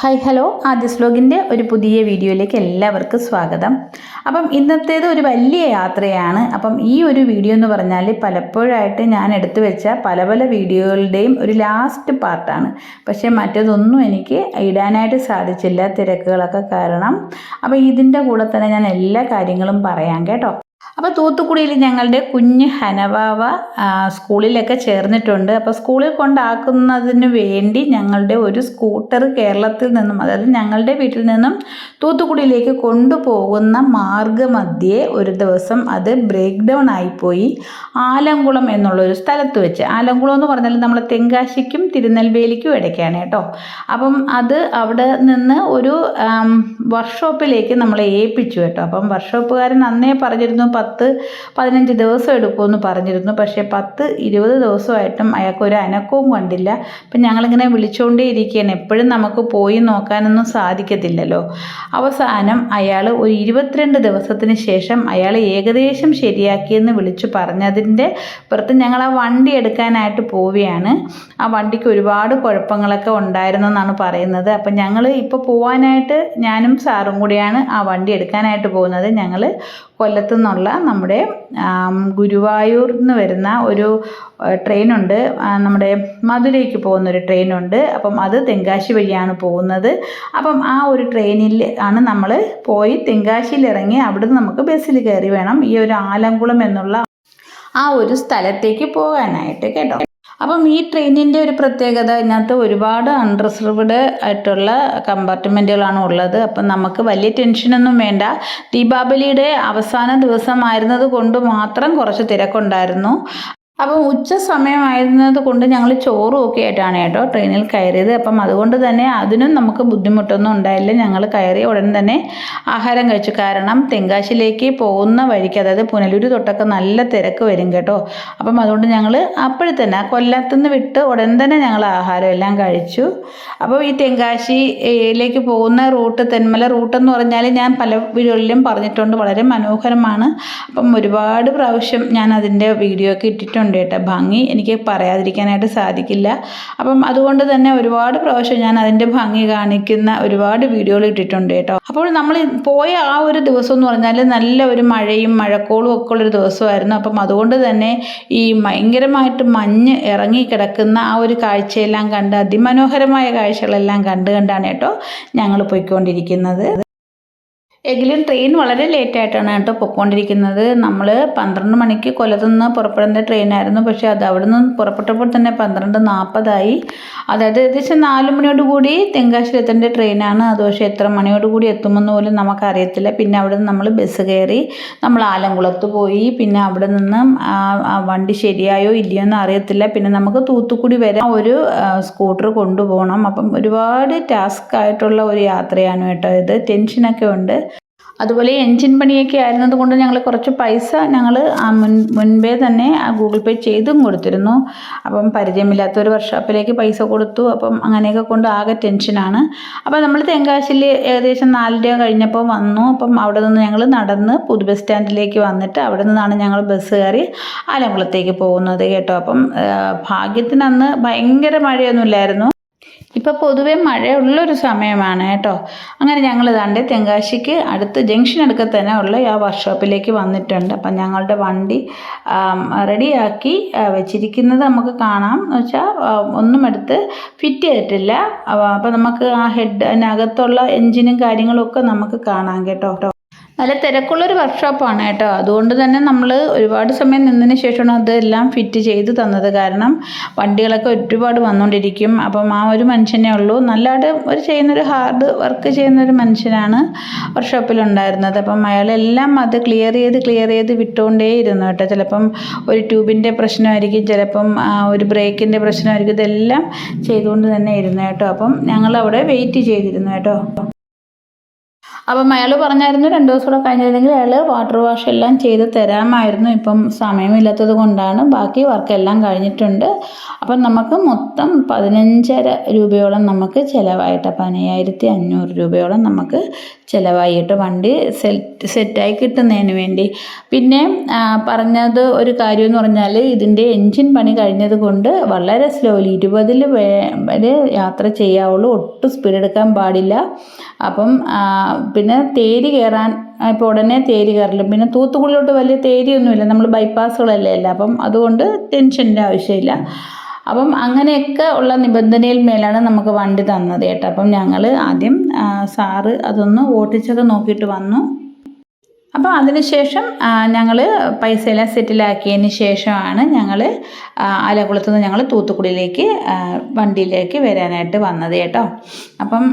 Hi hello ആദ്യ സ്ലോഗിന്റെ ഒരു പുതിയ വീഡിയോയിലേക്ക് എല്ലാവർക്കും സ്വാഗതം. അപ്പം ഇന്നത്തേത് ഒരു വലിയ യാത്രയാണ്. അപ്പം ഈ ഒരു വീഡിയോ എന്ന് പറഞ്ഞാൽ പലപ്പോഴായിട്ട് ഞാൻ എടുത്തു വെച്ച പല പല വീഡിയോകളുടെയും ഒരു ലാസ്റ്റ് പാർട്ടാണ് പക്ഷേ മറ്റേതൊന്നും എനിക്ക് ഇടാനായിട്ട് സാധിച്ചില്ല തിരക്കുകളൊക്കെ കാരണം. അപ്പം ഇതിന്റെ കൂടെ തന്നെ ഞാൻ എല്ലാ കാര്യങ്ങളും പറയാം കേട്ടോ. അപ്പോൾ തൂത്തുക്കുടിയിൽ ഞങ്ങളുടെ കുഞ്ഞ് ഹനവാവ സ്കൂളിലൊക്കെ ചേർന്നിട്ടുണ്ട്. അപ്പോൾ സ്കൂളിൽ കൊണ്ടാക്കുന്നതിന് വേണ്ടി ഞങ്ങളുടെ ഒരു സ്കൂട്ടർ കേരളത്തിൽ നിന്നും അതായത് ഞങ്ങളുടെ വീട്ടിൽ നിന്നും തൂത്തുക്കുടിയിലേക്ക് കൊണ്ടുപോകുന്ന മാർഗമധ്യേ ഒരു ദിവസം അത് ബ്രേക്ക് ഡൗൺ ആയിപ്പോയി. ആലങ്കുളം എന്നുള്ളൊരു സ്ഥലത്ത് വെച്ച്. ആലങ്കുളം എന്ന് പറഞ്ഞാൽ നമ്മൾ തെങ്കാശിക്കും തിരുനെൽവേലിക്കും ഇടയ്ക്കാണ് കേട്ടോ. അപ്പം അത് അവിടെ നിന്ന് ഒരു വർക്ക്ഷോപ്പിലേക്ക് നമ്മളെ ഏൽപ്പിച്ചു കേട്ടോ. അപ്പം വർക്ക്ഷോപ്പുകാരൻ അന്നേ പറഞ്ഞിരുന്നു പത്ത് പതിനഞ്ച് ദിവസം എടുക്കുമെന്ന് പറഞ്ഞിരുന്നു. പക്ഷേ പത്ത് ഇരുപത് ദിവസമായിട്ടും അയാൾക്ക് ഒരു അനക്കവും കണ്ടില്ല. അപ്പം ഞങ്ങളിങ്ങനെ വിളിച്ചുകൊണ്ടേ ഇരിക്കുകയാണ് എപ്പോഴും നമുക്ക് പോയി നോക്കാനൊന്നും സാധിക്കത്തില്ലല്ലോ. അവസാനം അയാൾ ഒരു ഇരുപത്തിരണ്ട് ദിവസത്തിന് ശേഷം അയാൾ ഏകദേശം ശരിയാക്കിയെന്ന് വിളിച്ചു പറഞ്ഞതിന്റെ പുറത്ത് ഞങ്ങൾ ആ വണ്ടി എടുക്കാനായിട്ട് പോവുകയാണ്. ആ വണ്ടിക്ക് ഒരുപാട് കുഴപ്പങ്ങളൊക്കെ ഉണ്ടായിരുന്നു എന്നാണ് പറയുന്നത്. അപ്പം ഞങ്ങൾ ഇപ്പോൾ പോവാനായിട്ട് ഞാനും സാറും കൂടിയാണ് ആ വണ്ടി എടുക്കാനായിട്ട് പോകുന്നത്. ഞങ്ങൾ കൊല്ലത്തു നിന്നുള്ള നമ്മുടെ ഗുരുവായൂർ നിന്ന് വരുന്ന ഒരു ട്രെയിനുണ്ട്. നമ്മുടെ മധുരയ്ക്ക് പോകുന്ന ഒരു ട്രെയിനുണ്ട്. അപ്പം അത് തെങ്കാശി വഴിയാണ് പോകുന്നത്. അപ്പം ആ ഒരു ട്രെയിനിൽ ആണ് നമ്മൾ പോയി തെങ്കാശിയിൽ ഇറങ്ങി അവിടുന്ന് നമുക്ക് ബസ്സിൽ കയറി വേണം. ഈ ഒരു ആലങ്കുളം എന്നുള്ള ആ ഒരു സ്ഥലത്തേക്ക് പോകാനായിട്ട് കേട്ടോ. അപ്പം ഈ ട്രെയിനിന്റെ ഒരു പ്രത്യേകത ഇതിനകത്ത് ഒരുപാട് അൺറിസർവ്ഡ് ആയിട്ടുള്ള കമ്പാർട്ട്മെന്റുകളാണ് ഉള്ളത്. അപ്പം നമുക്ക് വലിയ ടെൻഷനൊന്നും വേണ്ട. ദീപാവലിയുടെ അവസാന ദിവസമായിരുന്നത് കൊണ്ട് മാത്രം കുറച്ച് തിരക്കുണ്ടായിരുന്നു. അപ്പം ഉച്ച സമയമായിരുന്നത് കൊണ്ട് ഞങ്ങൾ ചോറും ഒക്കെ ആയിട്ടാണ് കേട്ടോ ട്രെയിനിൽ കയറിയത്. അപ്പം അതുകൊണ്ട് തന്നെ അതിനും നമുക്ക് ബുദ്ധിമുട്ടൊന്നും ഉണ്ടായില്ല. ഞങ്ങൾ കയറി ഉടൻ തന്നെ ആഹാരം കഴിച്ചു. കാരണം തെങ്കാശിലേക്ക് പോകുന്ന വഴിക്ക് അതായത് പുനലൂർ തൊട്ടൊക്കെ നല്ല തിരക്ക് വരും കേട്ടോ. അപ്പം അതുകൊണ്ട് ഞങ്ങൾ അപ്പോഴെ തന്നെ കൊല്ലത്തുനിന്ന് വിട്ട് ഉടൻ തന്നെ ഞങ്ങൾ ആഹാരം എല്ലാം കഴിച്ചു. അപ്പോൾ ഈ തെങ്കാശിയിലേക്ക് പോകുന്ന റൂട്ട് തെന്മല റൂട്ട് എന്ന് പറഞ്ഞാൽ ഞാൻ പല വീഡിയോകളിലും പറഞ്ഞിട്ടുണ്ട്. വളരെ മനോഹരമാണ്. അപ്പം ഒരുപാട് പ്രാവശ്യം ഞാൻ അതിന്റെ വീഡിയോ ഒക്കെ ഇട്ടിട്ടുണ്ട്. കേട്ടോ. ഭംഗി എനിക്ക് പറയാതിരിക്കാനായിട്ട് സാധിക്കില്ല. അപ്പം അതുകൊണ്ട് തന്നെ ഒരുപാട് പ്രാവശ്യം ഞാൻ അതിന്റെ ഭംഗി കാണിക്കുന്ന ഒരുപാട് വീഡിയോകൾ ഇട്ടിട്ടുണ്ട് കേട്ടോ. അപ്പോൾ നമ്മൾ പോയ ആ ഒരു ദിവസം എന്ന് പറഞ്ഞാൽ നല്ല ഒരു മഴയും മഴക്കോളും ഒക്കെ ഉള്ളൊരു ദിവസമായിരുന്നു. അപ്പം അതുകൊണ്ട് തന്നെ ഈ ഭയങ്കരമായിട്ട് മഞ്ഞ് ഇറങ്ങി കിടക്കുന്ന ആ ഒരു കാഴ്ചയെല്ലാം കണ്ട് അതിമനോഹരമായ കാഴ്ചകളെല്ലാം കണ്ട് കണ്ടാണ് കേട്ടോ ഞങ്ങൾ പോയിക്കൊണ്ടിരിക്കുന്നത്. എങ്കിലും ട്രെയിൻ വളരെ ലേറ്റായിട്ടാണ് കേട്ടോ പൊയ്ക്കൊണ്ടിരിക്കുന്നത് നമ്മൾ പന്ത്രണ്ട് മണിക്ക് കൊല്ലത്തുനിന്ന് പുറപ്പെടുന്ന ട്രെയിനായിരുന്നു പക്ഷേ അത് അവിടെ നിന്ന് പുറപ്പെട്ടപ്പോൾ തന്നെ പന്ത്രണ്ട് നാൽപ്പതായി അതായത് ഏകദേശം നാല് മണിയോട് കൂടി തെങ്കാശിയിലെത്തേണ്ട ട്രെയിനാണ് അത് പക്ഷേ എത്ര മണിയോട് കൂടി എത്തുമെന്ന് പോലും നമുക്കറിയത്തില്ല. പിന്നെ അവിടെ നിന്ന് നമ്മൾ ബസ് കയറി നമ്മൾ ആലങ്കുളത്ത് പോയി. പിന്നെ അവിടെ നിന്ന് വണ്ടി ശരിയായോ ഇല്ലയോ എന്ന് അറിയത്തില്ല. പിന്നെ നമുക്ക് തൂത്തുക്കുടി വരെ ഒരു സ്കൂട്ടർ കൊണ്ടുപോകണം. അപ്പം ഒരുപാട് ടാസ്ക് ആയിട്ടുള്ള ഒരു യാത്രയാണ് കേട്ടോ ഇത്. ടെൻഷനൊക്കെ ഉണ്ട്. അതുപോലെ എൻജിൻ പണിയൊക്കെ ആയിരുന്നത് കൊണ്ട് ഞങ്ങൾ കുറച്ച് പൈസ ഞങ്ങൾ മുൻ മുൻപേ തന്നെ ആ ഗൂഗിൾ പേ ചെയ്തും കൊടുത്തിരുന്നു. അപ്പം പരിചയമില്ലാത്ത ഒരു വർക്ക്ഷോപ്പിലേക്ക് പൈസ കൊടുത്തു. അപ്പം അങ്ങനെയൊക്കെ കൊണ്ട് ആകെ ടെൻഷനാണ് അപ്പം നമ്മൾ തെങ്കാശിയിൽ ഏകദേശം നാലര കഴിഞ്ഞപ്പോൾ വന്നു. അപ്പം അവിടെ നിന്ന് ഞങ്ങൾ നടന്ന് പുതു ബസ് സ്റ്റാൻഡിലേക്ക് വന്നിട്ട് അവിടെ നിന്നാണ് ഞങ്ങൾ ബസ് കയറി ആലങ്കുളത്തേക്ക് പോകുന്നത് കേട്ടോ. അപ്പം ഭാഗ്യത്തിന് അന്ന് ഭയങ്കര മഴയൊന്നുമില്ലായിരുന്നു. ഇപ്പം പൊതുവെ മഴയുള്ളൊരു സമയമാണ് കേട്ടോ. അങ്ങനെ ഞങ്ങൾ ഇതാണ്ട് തെങ്കാശിക്ക് അടുത്ത് ജംഗ്ഷൻ അടുക്ക തന്നെ ഉള്ള ആ വർക്ക്ഷോപ്പിലേക്ക് വന്നിട്ടുണ്ട്. അപ്പം ഞങ്ങളുടെ വണ്ടി റെഡിയാക്കി വെച്ചിരിക്കുന്നത് നമുക്ക് കാണാം. എന്ന് വെച്ചാൽ ഒന്നും എടുത്ത് ഫിറ്റ് ചെയ്തിട്ടില്ല. അപ്പം നമുക്ക് ആ ഹെഡ് അതിനകത്തുള്ള എൻജിനും കാര്യങ്ങളും ഒക്കെ നമുക്ക് കാണാം കേട്ടോ. നല്ല തിരക്കുള്ളൊരു വർക്ക്ഷോപ്പാണ് കേട്ടോ. അതുകൊണ്ട് തന്നെ നമ്മൾ ഒരുപാട് സമയം നിന്നതിന് ശേഷമാണ് അതെല്ലാം ഫിറ്റ് ചെയ്ത് തന്നത്. കാരണം വണ്ടികളൊക്കെ ഒരുപാട് വന്നുകൊണ്ടിരിക്കും അപ്പം ആ ഒരു മനുഷ്യനെ ഉള്ളൂ. നല്ലതായിട്ട് ഒരു ചെയ്യുന്നൊരു ഹാർഡ് വർക്ക് ചെയ്യുന്നൊരു മനുഷ്യനാണ് വർക്ക്ഷോപ്പിലുണ്ടായിരുന്നത് അപ്പം അയാളെല്ലാം അത് ക്ലിയർ ചെയ്ത് ക്ലിയർ ചെയ്ത് വിട്ടുകൊണ്ടേ ഇരുന്നു കേട്ടോ. ചിലപ്പം ഒരു ട്യൂബിന്റെ പ്രശ്നമായിരിക്കും. ചിലപ്പം ഒരു ബ്രേക്കിന്റെ പ്രശ്നമായിരിക്കും. ഇതെല്ലാം ചെയ്തുകൊണ്ട് തന്നെ ഇരുന്നു കേട്ടോ. അപ്പം ഞങ്ങൾ അവിടെ വെയിറ്റ് ചെയ്തിരുന്നു കേട്ടോ. അപ്പം അയാൾ പറഞ്ഞായിരുന്നു രണ്ട് ദിവസം കൂടെ കഴിഞ്ഞിരുന്നെങ്കിൽ അയാൾ വാട്ടർ വാഷ് എല്ലാം ചെയ്ത് തരാമായിരുന്നു. ഇപ്പം സമയമില്ലാത്തത് കൊണ്ടാണ്. ബാക്കി വർക്കെല്ലാം കഴിഞ്ഞിട്ടുണ്ട്. അപ്പം നമുക്ക് മൊത്തം പതിനഞ്ചര രൂപയോളം നമുക്ക് ചിലവായിട്ട് പതിനയ്യായിരത്തി അഞ്ഞൂറ് രൂപയോളം നമുക്ക് ചിലവായിട്ട് വണ്ടി സെറ്റ് സെറ്റായി കിട്ടുന്നതിന് വേണ്ടി. പിന്നെ പറഞ്ഞത് ഒരു കാര്യം എന്ന് പറഞ്ഞാൽ ഇതിന്റെ എൻജിൻ പണി കഴിഞ്ഞത് കൊണ്ട് വളരെ സ്ലോലി ഇരുപതിൽ വരെ യാത്ര ചെയ്യാവുള്ളൂ. ഒട്ടും സ്പീഡ് എടുക്കാൻ പാടില്ല. അപ്പം പിന്നെ തേരി കയറാൻ ഇപ്പോൾ ഉടനെ തേരി കയറില്ല പിന്നെ തൂത്തുക്കുള്ളിലോട്ട് വലിയ തേരിയൊന്നുമില്ല. നമ്മൾ ബൈപ്പാസുകളല്ലേ അല്ല അപ്പം അതുകൊണ്ട് ടെൻഷന്റെ ആവശ്യമില്ല. അപ്പം അങ്ങനെയൊക്കെ ഉള്ള നിബന്ധനയിൽ മേലാണ് നമുക്ക് വണ്ടി തന്നത് കേട്ടോ. അപ്പം ഞങ്ങൾ ആദ്യം സാറ് അതൊന്ന് ഓട്ടിച്ചൊക്കെ നോക്കിയിട്ട് വന്നു. അപ്പോൾ അതിനുശേഷം ഞങ്ങൾ പൈസയെല്ലാം സെറ്റിലാക്കിയതിന് ശേഷമാണ് ഞങ്ങൾ ആലക്കുളത്ത് നിന്ന് ഞങ്ങൾ തൂത്തുക്കുടിയിലേക്ക് വണ്ടിയിലേക്ക് വരാനായിട്ട് വന്നത് കേട്ടോ. അപ്പം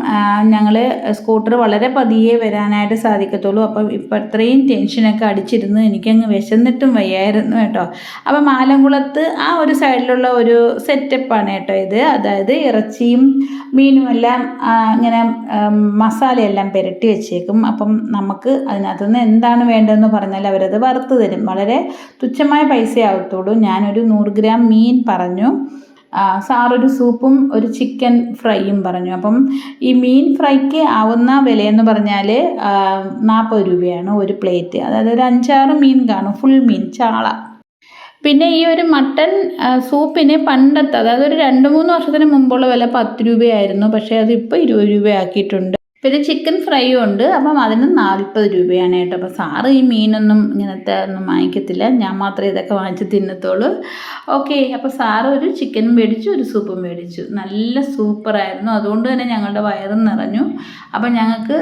ഞങ്ങൾ സ്കൂട്ടർ വളരെ പതിയെ വരാനായിട്ട് സാധിക്കത്തുള്ളൂ. അപ്പം ഇപ്പം ഇത്രയും ടെൻഷനൊക്കെ അടിച്ചിരുന്നു എനിക്കങ്ങ് വിശന്നിട്ടും വയ്യായിരുന്നു കേട്ടോ. അപ്പം ആലങ്കുളത്ത് ആ ഒരു സൈഡിലുള്ള ഒരു സെറ്റപ്പാണ് കേട്ടോ ഇത്. അതായത് ഇറച്ചിയും മീനും എല്ലാം ഇങ്ങനെ മസാലയെല്ലാം പുരട്ടി വെച്ചേക്കും. അപ്പം നമുക്ക് അതിനകത്തുനിന്ന് എന്താണ് വേണ്ടതെന്ന് പറഞ്ഞാൽ അവരത് വറുത്ത് തരും. വളരെ തുച്ഛമായ പൈസ ആവത്തുള്ളൂ ഞാനൊരു നൂറ് ഗ്രാം മീൻ പറഞ്ഞു. സാറൊരു സൂപ്പും ഒരു ചിക്കൻ ഫ്രൈയും പറഞ്ഞു. അപ്പം ഈ മീൻ ഫ്രൈക്ക് ആവുന്ന വിലയെന്ന് പറഞ്ഞാൽ നാൽപ്പത് രൂപയാണ് ഒരു പ്ലേറ്റ്. അതായത് ഒരു അഞ്ചാറ് മീൻ കാണും ഫുൾ മീൻ ചാള. പിന്നെ ഈ ഒരു മട്ടൻ സൂപ്പിന് പണ്ടത്തെ അതായത് ഒരു രണ്ട് മൂന്ന് വർഷത്തിന് മുമ്പുള്ള വില പത്ത് രൂപയായിരുന്നു. പക്ഷേ അത് ഇപ്പോൾ ഇരുപത് രൂപയാക്കിയിട്ടുണ്ട്. പിന്നെ ചിക്കൻ ഫ്രൈയും ഉണ്ട്. അപ്പം അതിന് നാൽപ്പത് രൂപയാണ് കേട്ടോ. അപ്പം സാറ് ഈ മീനൊന്നും ഇങ്ങനത്തെ ഒന്നും വാങ്ങിക്കത്തില്ല. ഞാൻ മാത്രമേ ഇതൊക്കെ വാങ്ങിച്ച് തിന്നത്തുള്ളൂ. ഓക്കെ അപ്പോൾ സാറ് ഒരു ചിക്കൻ മേടിച്ചു ഒരു സൂപ്പ് മേടിച്ചു. നല്ല സൂപ്പറായിരുന്നു അതുകൊണ്ട് തന്നെ ഞങ്ങളുടെ വയറും നിറഞ്ഞു. അപ്പം ഞങ്ങൾക്ക്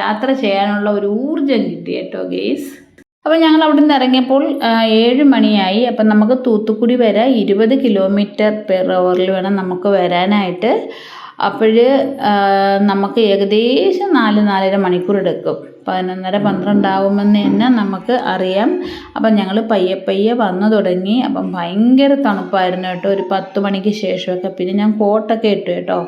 യാത്ര ചെയ്യാനുള്ള ഒരു ഊർജം കിട്ടി കേട്ടോ ഗെയ്സ് അപ്പോൾ ഞങ്ങൾ അവിടെ നിന്ന് ഇറങ്ങിയപ്പോൾ ഏഴ് മണിയായി. അപ്പം നമുക്ക് തൂത്തുക്കുടി വരെ ഇരുപത് കിലോമീറ്റർ പെർ അവറിൽ വേണം നമുക്ക് വരാനായിട്ട്. അപ്പോൾ നമുക്ക് ഏകദേശം നാല് നാലര മണിക്കൂർ എടുക്കും പതിനൊന്നര പന്ത്രണ്ടാവുമെന്ന് തന്നെ നമുക്ക് അറിയാം. അപ്പം ഞങ്ങൾ പയ്യെ പയ്യെ വന്നു തുടങ്ങി. അപ്പം ഭയങ്കര തണുപ്പായിരുന്നു കേട്ടോ. ഒരു പത്ത് മണിക്ക് ശേഷമൊക്കെ. പിന്നെ ഞാൻ കോട്ടൊക്കെ ഇട്ടു കേട്ടോ.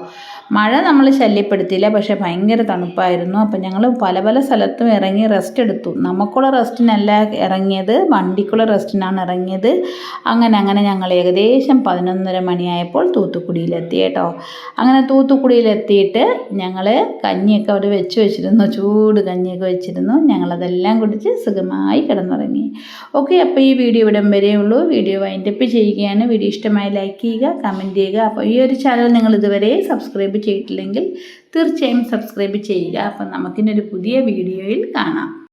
മഴ നമ്മൾ ശല്യപ്പെടുത്തിയില്ല. പക്ഷേ ഭയങ്കര തണുപ്പായിരുന്നു. അപ്പം ഞങ്ങൾ പല പല സ്ഥലത്തും ഇറങ്ങി റെസ്റ്റ് എടുത്തു. നമുക്കുള്ള റെസ്റ്റിനല്ല ഇറങ്ങിയത് വണ്ടിക്കുള്ള റെസ്റ്റിനാണ് ഇറങ്ങിയത്. അങ്ങനെ അങ്ങനെ ഞങ്ങൾ ഏകദേശം പതിനൊന്നര മണിയായപ്പോൾ തൂത്തുക്കുടിയിലെത്തി കേട്ടോ. അങ്ങനെ തൂത്തുക്കുടിയിലെത്തിയിട്ട് ഞങ്ങൾ കഞ്ഞിയൊക്കെ അവിടെ വെച്ച് വെച്ചിരുന്നു. ചൂട് കഞ്ഞിയൊക്കെ വെച്ചിരുന്നു. ഞങ്ങളതെല്ലാം കുടിച്ച് സുഖമായി കിടന്നുറങ്ങി. ഓക്കെ അപ്പോൾ ഈ വീഡിയോ ഇവിടം വരേ ഉള്ളൂ. വീഡിയോ വൈൻഡപ്പ് ചെയ്യുകയാണ്. വീഡിയോ ഇഷ്ടമായി ലൈക്ക് ചെയ്യുക കമന്റ് ചെയ്യുക. അപ്പോൾ ഈ ഒരു ചാനൽ നിങ്ങൾ ഇതുവരെ സബ്സ്ക്രൈബ് ചെയ്തിട്ടില്ലെങ്കിൽ തീർച്ചയായും സബ്സ്ക്രൈബ് ചെയ്യുക. അപ്പം നമുക്കിനൊരു പുതിയ വീഡിയോയിൽ കാണാം.